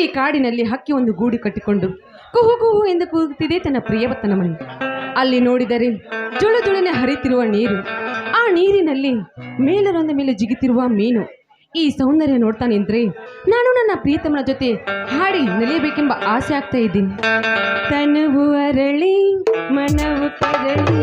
ಈ ಕಾಡಿನಲ್ಲಿ ಹಕ್ಕಿ ಒಂದು ಗೂಡು ಕಟ್ಟಿಕೊಂಡು ಕುಹು ಕುಹು ಎಂದು ಕೂಗುತ್ತಿದೆ ತನ್ನ ಪ್ರಿಯವತ್ತನ ಮನೆ ಅಲ್ಲಿ ನೋಡಿದರೆ ಜುಳು ಜುಳುನೆ ಹರಿತಿರುವ ನೀರು. ಆ ನೀರಿನಲ್ಲಿ ಮೇಲರೊಂದ ಮೇಲೆ ಜಿಗಿತಿರುವ ಮೀನು. ಈ ಸೌಂದರ್ಯ ನೋಡ್ತಾ ನಿಂತ್ರೆ ನಾನು ನನ್ನ ಪ್ರೀತಮನ ಜೊತೆ ಹಾಡಿ ನಲಿಯಬೇಕೆಂಬ ಆಸೆ ಆಗ್ತಾ ಇದ್ದೀನಿ ತನುವು ಅರಳಿ, ಮನವು ಕರಳಿ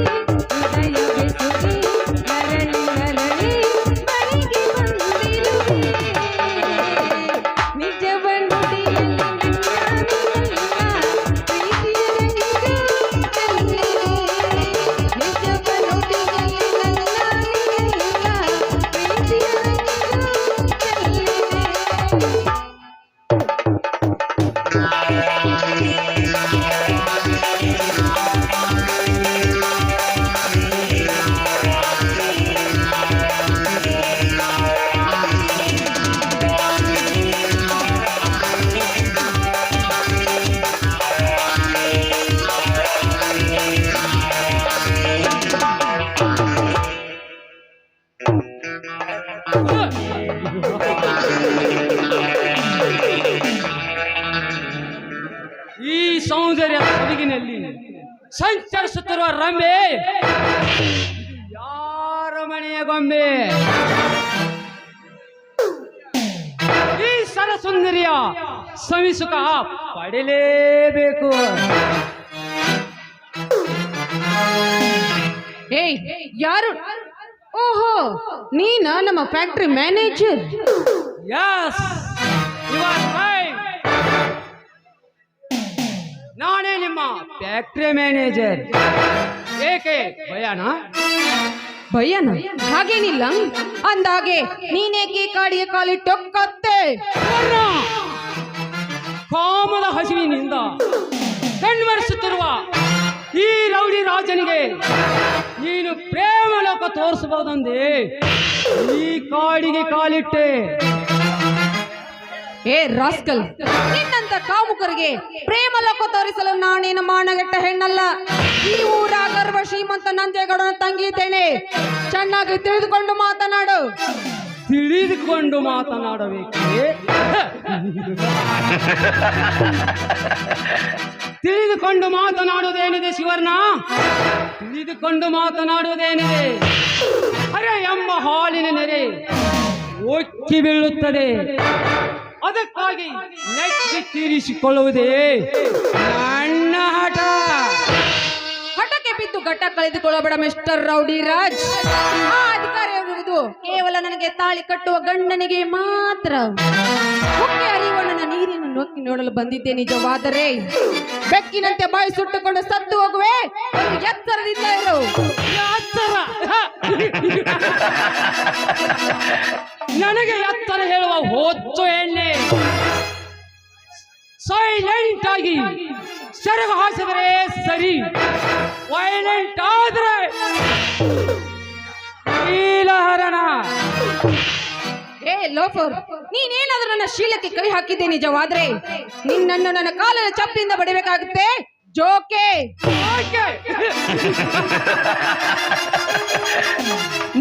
ಸಂಚರಿಸುತ್ತಿರುವ ರಂಬೆ ಯಾರ ಮನೆಯ ಗೊಂಬೆ ಈ ಸರಸುಂದರಿಯ ಸವಿಸುಖ ಪಡೆಯಲೇಬೇಕು ಏಯ್ ಯಾರು ಓಹೋ ನೀನ ನಮ್ಮ factory manager yes you are factory manager ಏಕೆ? ಭಯಾನ? ಭಯನ? ಹಾಗೇನಿಲ್ಲ. ಅಂದಾಗೆ ನೀನೇಕೆ ಕಾಡಿಯ ಕಾಲಿ ಟೊಕ್ಕತ್ತೆ? ಕಾಮದ ಹಸಿವಿನಿಂದ ಕಣ್ಮರೆಸುತ್ತಿರುವ ಈ ರೌಡಿ ರಾಜನಿಗೆ ನೀನು ಪ್ರೇಮ ಲೋಕ ತೋರಿಸಬಹುದಂದೆ? ಈ ಕಾಡಿಗೆ ಕಾಲಿಟ್ಟೆ. ಏ ರಾಸ್ಕಲ್. ನಿನ್ನಂತ ಕಾಮುಕರಿಗೆ ಪ್ರೇಮ ಲೋಕ ತೋರಿಸಲು ನಾನೇನು ಮಾನಗೆಟ್ಟ ಹೆಣ್ಣಲ್ಲ. ಈ ಊರ ಗರ್ವ, ಶ್ರೀಮಂತ ನಂದೇಗೌಡ ತಂಗಿದ್ದೇನೆ ಚೆನ್ನಾಗಿ ತಿಳಿದುಕೊಂಡು ಮಾತನಾಡು. ತಿಳಿದುಕೊಂಡು ಮಾತನಾಡಬೇಕೆ ತಿಳಿದುಕೊಂಡು ಮಾತನಾಡುವುದೇನಿದೆ ಶಿವರ್ಣ ತಿಳಿದುಕೊಂಡು ಮಾತನಾಡುವುದೇನಿದೆ? ಅರೆ ಎಂಬ ಹಾಲಿನ ನೆರೆ ಒಕ್ಕಿ ಬೀಳುತ್ತದೆ. ಅದಕ್ಕಾಗಿ ತೀರಿಸಿಕೊಳ್ಳುವುದೇ. ಅಣ್ಣ ಹಠ. ಹಠಕ್ಕೆ ಬಿದ್ದು ಘಟ ಕಳೆದುಕೊಳ್ಳಬೇಡ ಮಿಸ್ಟರ್ ರೌಡಿ ರಾಜ್. ಆ ಅಧಿಕಾರ ಇರುವುದು ಕೇವಲ ನನಗೆ ತಾಳಿ ಕಟ್ಟುವ ಗಂಡನಿಗೆ ಮಾತ್ರ. ಮುಖ್ಯ ಅರಿಯುವ ನನ್ನ ನೀರಿನ ನೊಕ್ಕಿ ನೋಡಲು ಬಂದಿದ್ದೆ ನಿಜವಾದರೆ. ಬೆಕ್ಕಿನಂತೆ ಬಾಯಿ ಸುಟ್ಟುಕೊಂಡು ಸತ್ತು ಹೋಗುವೆ. ಒಂದು ಎತ್ತರದಿಂದ ಇರು. ಎತ್ತರ? ನನಗೆ ಎತ್ತರ ಹೇಳುವ ಹೊತ್ತು ಎಣ್ಣೆ. ಸೈಲೆಂಟ್ ಆಗಿ ಸೆರಗ ಹಾಸಿದರೆ ಸರಿ. ವೈಲೆಂಟ್ ಆದ್ರೆ ಶೀಲಹರಣ ಏ ಲೋಫರ್ ನೀನೇನಾದ್ರೂ ನನ್ನ ಶೀಲಕ್ಕೆ ಕೈ ಹಾಕಿದ್ದೆ ನಿಜವಾದ್ರೆ? ನಿನ್ನನ್ನು ನನ್ನ ಕಾಲದ ಚಪ್ಪಿಂದ ಬಡಿಬೇಕಾಗುತ್ತೆ? ಜೋಕೆ?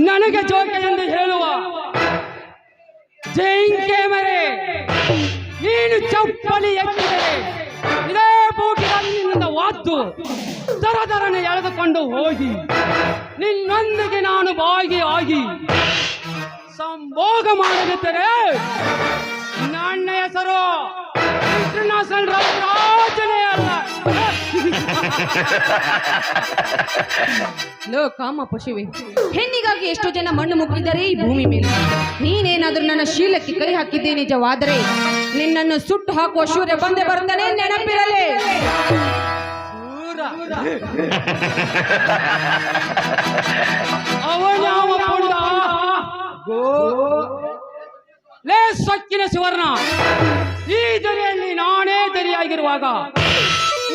ನನಗೆ ಜೋಕೆ ಎಂದು ಹೇಳುವ ಜೈಂಕೆ ಮರೆ. ನೀನು ಚಪ್ಪಲಿ ಎತ್ತಿದರೆ ಇದೇ ನಿನ್ನ ವಾದ್ದು ದರ ದರನೆ ಎಳೆದುಕೊಂಡು ಹೋಗಿ. ನಿನ್ನೊಂದಿಗೆ ನಾನು ಬಾಗಿ ಆಗಿ ಸಂಭೋಗ ಮಾಡದಿದ್ದರೆ ನನ್ನ ಹೆಸರು ರಾಜನೇ ಲೋ ಕಾಮ ಪಶುವೆ, ಹೆಣ್ಣಿಗಾಗಿ ಎಷ್ಟೋ ಜನ ಮಣ್ಣು ಮುಗಿದರೆ ಈ ಭೂಮಿ ಮೇಲೆ ನೀನೇನಾದ್ರೂ ನನ್ನ ಶೀಲಕ್ಕೆ ಕೈ ಹಾಕಿದ್ದೆ ನಿಜವಾದರೆ ನಿನ್ನನ್ನು ಸುಟ್ಟು ಹಾಕುವ ಶೂರ್ಯ ಬಂದೆ ಬರ್ತಾನೆ ನೆನಪಿರಲಿ. ಲೇ, ಸಕ್ಕಿನ ಸುವರ್ಣ. ಈ ದರಿಯಲ್ಲಿ ನಾನೇ ದರಿಯಾಗಿರುವಾಗ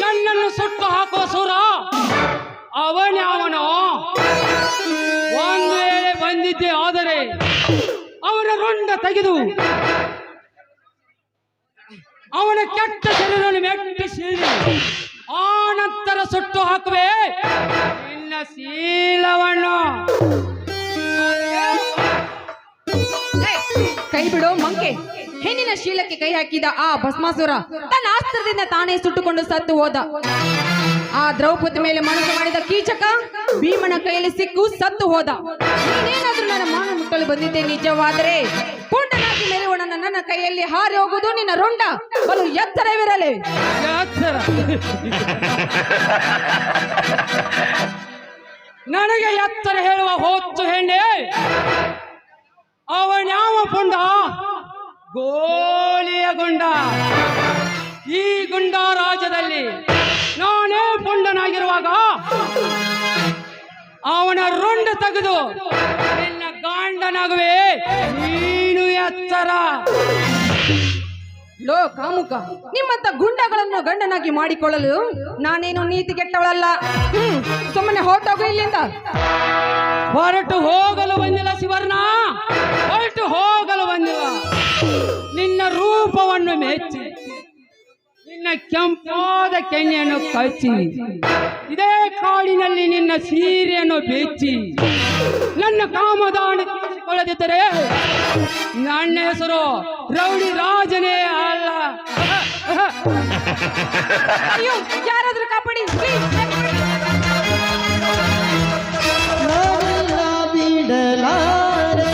ನನ್ನನ್ನು ಸುಟ್ಟು ಹಾಕುವ ಸೂರ. ಅವನ್ಯಾವನೋ ಒಂದು ವೇಳೆ ಬಂದಿದ್ದೆ ಆದರೆ ಅವನ ರೊಂಡ ತೆಗೆದು ಅವನ ಕೆಟ್ಟ ಶರೀರವನ್ನು ಮೆಟ್ಟಿಸಿ ಆ ನಂತರ ಸುಟ್ಟು ಹಾಕುವೆ. ನಿನ್ನ ಶೀಲವನ್ನು. ಕೈ ಬಿಡೋ, ಮಂಕೆ. ಹೆಣ್ಣಿನ ಶೀಲಕ್ಕೆ ಕೈ ಹಾಕಿದ ಆ ಭಸ್ಮಾಸುರ ತನ್ನ ಆಸ್ತ್ರದಿಂದ ತಾನೇ ಸುಟ್ಟುಕೊಂಡು ಸತ್ತು ಹೋದ. ಆ ದ್ರೌಪದಿ ಮೇಲೆ ಮನಸ್ಸು ಮಾಡಿದ ಕೀಚಕ ಭೀಮನ ಕೈಯಲ್ಲಿ ಸಿಕ್ಕು ಸತ್ತು ಹೋದ. ನೀನೇನಾದ್ರೂ ನನ್ನ ಮಾನ ಮುಟ್ಟಲು ಬಂದಿದ್ದೆ ನಿಜವಾದರೆ ಪೂರ್ಣನಾಗಿ ಮೆರೆಯೋಣ ನನ್ನ ಕೈಯಲ್ಲಿ ಹಾರಿ ಹೋಗುದು ನಿನ್ನ ರುಂಡ. ಬಲು ಎತ್ತರವಿರಲಿ. ಎತ್ತರ. ನನಗೆ ಎತ್ತರ ಹೇಳುವ ಹೊತ್ತು ಹೆಣ್ಣೆ, ಅವನ್ಯಾವ ಪುಂಡ? ಗೋಲಿಯ ಗುಂಡ. ಈ ಗುಂಡ ರಾಜ್ಯದಲ್ಲಿ ನಾನೇ ಪುಂಡನಾಗಿರುವಾಗ ಅವನ ರುಂಡ ತೆಗೆದು ನಿನ್ನ ನೀನು ಎತ್ತರ ಲೋ ಕಾಮುಕ ನಿಮ್ಮಂತ ಗುಂಡಗಳನ್ನು ಗಂಡನಾಗಿ ಮಾಡಿಕೊಳ್ಳಲು ನಾನೇನು ನೀತಿ ಕೆಟ್ಟವಳಲ್ಲ? ಹ್ಮ್ ಸುಮ್ಮನೆ ಹೊರಟೋಗು ಇಲ್ಲಿಂದ. ಹೊರಟು ಹೋಗಲು ಬಂದಿಲ್ಲ ಶಿವರ್ಣ. ಹೊರಟು ಹೋಗಲು ಬಂದಿಲ್ಲ. ನಿನ್ನ ರೂಪವನ್ನು ಮೆಚ್ಚಿ ನಿನ್ನ ಕೆಂಪಾದ ಕೆನ್ನೆಯನ್ನು ಕಚ್ಚಿ ಇದೇ ಕಾಡಿನಲ್ಲಿ ನಿನ್ನ ಸೀರೆಯನ್ನು ಬೆಚ್ಚಿ ನನ್ನ ಕಾಮದಾನ ತೀರಿಸಿಕೊಳ್ಳದಿದ್ದರೆ ನನ್ನ ಹೆಸರು ರೌಡಿ ರಾಜನೇ ಅಲ್ಲ. ಅಯ್ಯೋ ಯಾರಾದ್ರೂ ಕಾಪಾಡಿ. please, ನಾವೆಲ್ಲ ಬಿಡಲಾರೆ.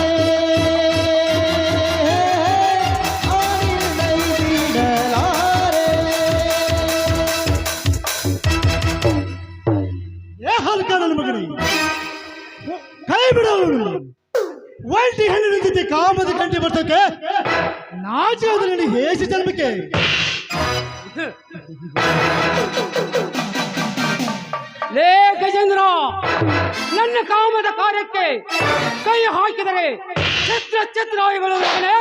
ಆಡಿದೈ ಬಿಡಲಾರೆ. ಏ ಹಲ್ಕ ನನ್ನ ಮಗನೇ ಕೈ ಬಿಡೋಳು. ಒಂಟಿ ಹೆಣ್ಣು ನಿಂತಿದ್ದೆ ಕಾಮದ ಕಂಟಿ ಬರ್ತಕ್ಕೆ ನಾಚೆ ಅದು ನನಗೆ ಹೇಸಿ ಜನ್ಮಕ್ಕೆ ಲೇ ಗಜೇಂದ್ರ ನನ್ನ ಕಾಮದ ಕಾರ್ಯಕ್ಕೆ ಕೈ ಹಾಕಿದರೆ ಚಿತ್ರ ಛತ್ರ ಬೀಳುತ್ತಾನೆ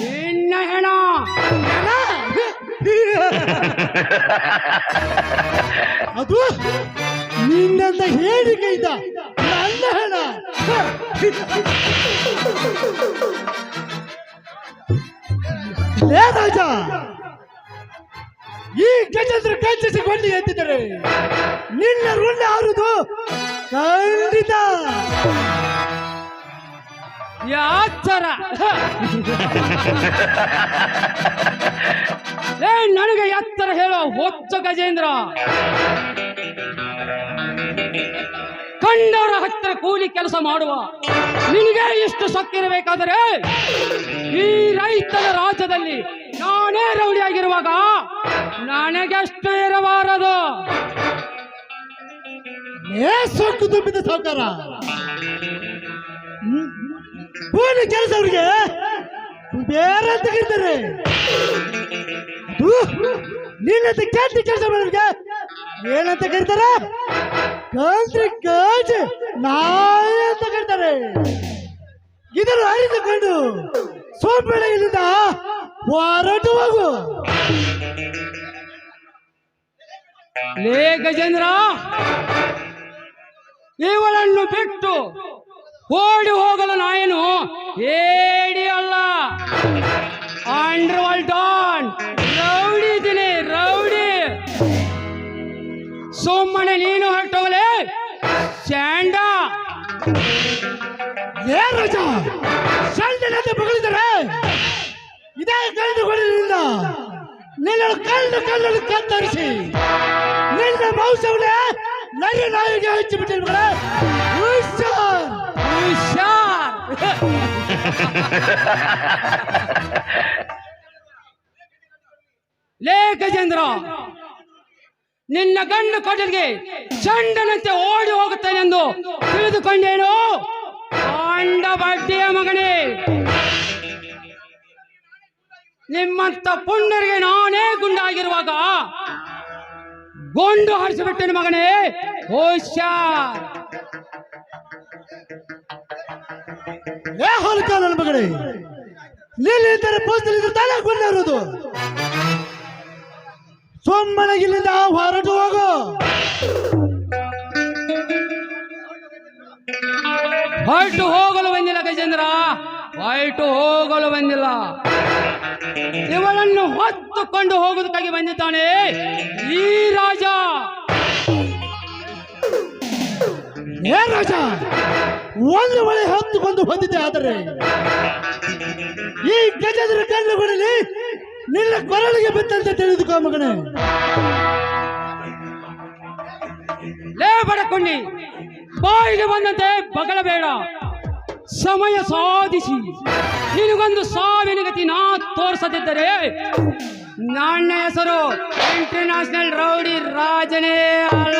ನಿನ್ನ ಹೆಣ? ಅದು ನಿನ್ನಂತ ಲೇ ರಾಜ ಈ ಗಜೇಂದ್ರ ಕಚ್ಚಿಸಿಕೊಂಡು ಎದ್ದಿದ್ದಾರೆ ನಿನ್ನ ರುಳ್ಳ ಆರುದು ಖಂಡಿತ. ಯಾಚರ ಏ, ನನಗೆ ಎತ್ತರ ಹೇಳೋ ಹೊಚ್ಚ ಗಜೇಂದ್ರ. ಕಂಡವರ ಹತ್ತಿರ ಕೂಲಿ ಕೆಲಸ ಮಾಡುವ. ನಿನಗೆ ಇಷ್ಟು ಸೊಕ್ಕಿರಬೇಕಾದರೆ ಈ ರೈತನ ರಾಜ್ಯದಲ್ಲಿ ನಾನೇ ರೌಡಿಯಾಗಿರುವಾಗ ನನಗೆಷ್ಟು ಇರಬಾರದು. ಸೊಕ್ಕು ತುಂಬಿದ ಸರ್ಕಾರ. ಕೂಲಿ ಕೆಲಸ ಅವ್ರಿಗೆ ಬೇರೆ ಅಂತ ಕರೀತಾರೆ. ಕೆಟ್ಟ ಕೆಲಸ ಮಾಡೋರಿಗೆ ಏನಂತ ಕೇಳ್ತಾರೆ? ಕಂತ್ರಿ ಕಾಜ್ ನಾಯಿ ಅಂತ ಕರೀತಾರೆ ಇದನ್ನು ಅರಿತುಕೊಂಡು ಸೋಂಬೇಳೆ ಇಲ್ಲಿಂದ ಹೊರಟು ಹೋಗು. ಲೇ ಗಜೇಂದ್ರ ಇವಳನ್ನು ಬಿಟ್ಟು ಓಡಿ ಹೋಗಲು ನಾಯನು ಹೇಳಿ ಅಲ್ಲ. ಅಂಡರ್ ಡಾನ್ ಸುಮ್ಮನೆ ನೀನು ಹೊರಟೋಗಲೇ ಸ್ಯಾಂಡ ಏನ್ ರಾಜ ಸಣ್ಣನಂತ ಮಗಳಿದ್ದಾರೆ ಇದೇ ಕಳೆದು ಕೊಡಲಿಲ್ಲ ನಿನ್ನ ಕಲ್ಲು ಕಲ್ಲಲ್ಲಿ ಕತ್ತರಿಸಿ ನಿನ್ನ ಮಾಂಸವನ್ನೇ ನರಿ ನಾಯಿಗೆ ಹಚ್ಚಿಬಿಟ್ಟಿಲ್ಲ ಮಗಳೇ ಹುಷಾರ್ ಹುಷಾರ್ ಲೇ ನಿನ್ನ ಗಂಡು ಕಡಲಿಗೆ ಚಂಡನಂತೆ ಓಡಿ ಹೋಗುತ್ತಾನೆಂದು ತಿಳಿದುಕೊಂಡೇನು? ಪಾಂಡ ಬಡ್ಡಿಯ ಮಗನೇ ನಿಮ್ಮಂತ ಪುಣ್ಯರಿಗೆ ನಾನೇ ಗುಂಡಾಗಿರುವಾಗ ಗೊಂಡು ಹರಿಸಿಬಿಟ್ಟೆನು ಮಗನೇ ಹುಷಾರ್ ಏ ಹೊಲಕ ನನ್ನ ಮಗಳೇ ನಿಲ್ಲಿದ್ದರೆ ಪೋಸ್ಟಲ್ಲಿ ತಾನೇ ಗುಂಡ ಸೊಮ್ಮನೆ ಇಲ್ಲಿಂದ ಹೊರಟು ಹೋಗು. ಹೊರಟು ಹೋಗಲು ಬಂದಿಲ್ಲ ಗಜೇಂದ್ರ. ಹೊರಟು ಹೋಗಲು ಬಂದಿಲ್ಲ. ಇವಳನ್ನು ಹೊತ್ತುಕೊಂಡು ಹೋಗುವುದಕ್ಕಾಗಿ ಬಂದಿದ್ದಾನೆ ಈ ರಾಜ. ಏ ರಾಜ ಒಂದು ಮಳೆ ಹೊತ್ತುಕೊಂಡು ಬಂದಿದೆ ಆದರೆ ಈ ಗಜೇಂದ್ರ ಕಣ್ಣುಗಳಲ್ಲಿ ನಿನ್ನ ಕೊರಳಿಗೆ ಬಿತ್ತಂತೆ ತಿಳಿದುಕೋ ಮಗನೇ. ಲೇ ಬಡಕೊಂಡಿ ಬಾಯಿಗೆ ಬಂದಂತೆ ಬಗಳಬೇಡ ಸಮಯ ಸಾಧಿಸಿ. ನಿನಗೊಂದು ಸಾವಿನ ಗತಿ ನಾ ತೋರಿಸದಿದ್ದರೆ ನನ್ನ ಹೆಸರು ಇಂಟರ್ನ್ಯಾಷನಲ್ ರೌಡಿ ರಾಜನೇ ಅಲ್ಲ.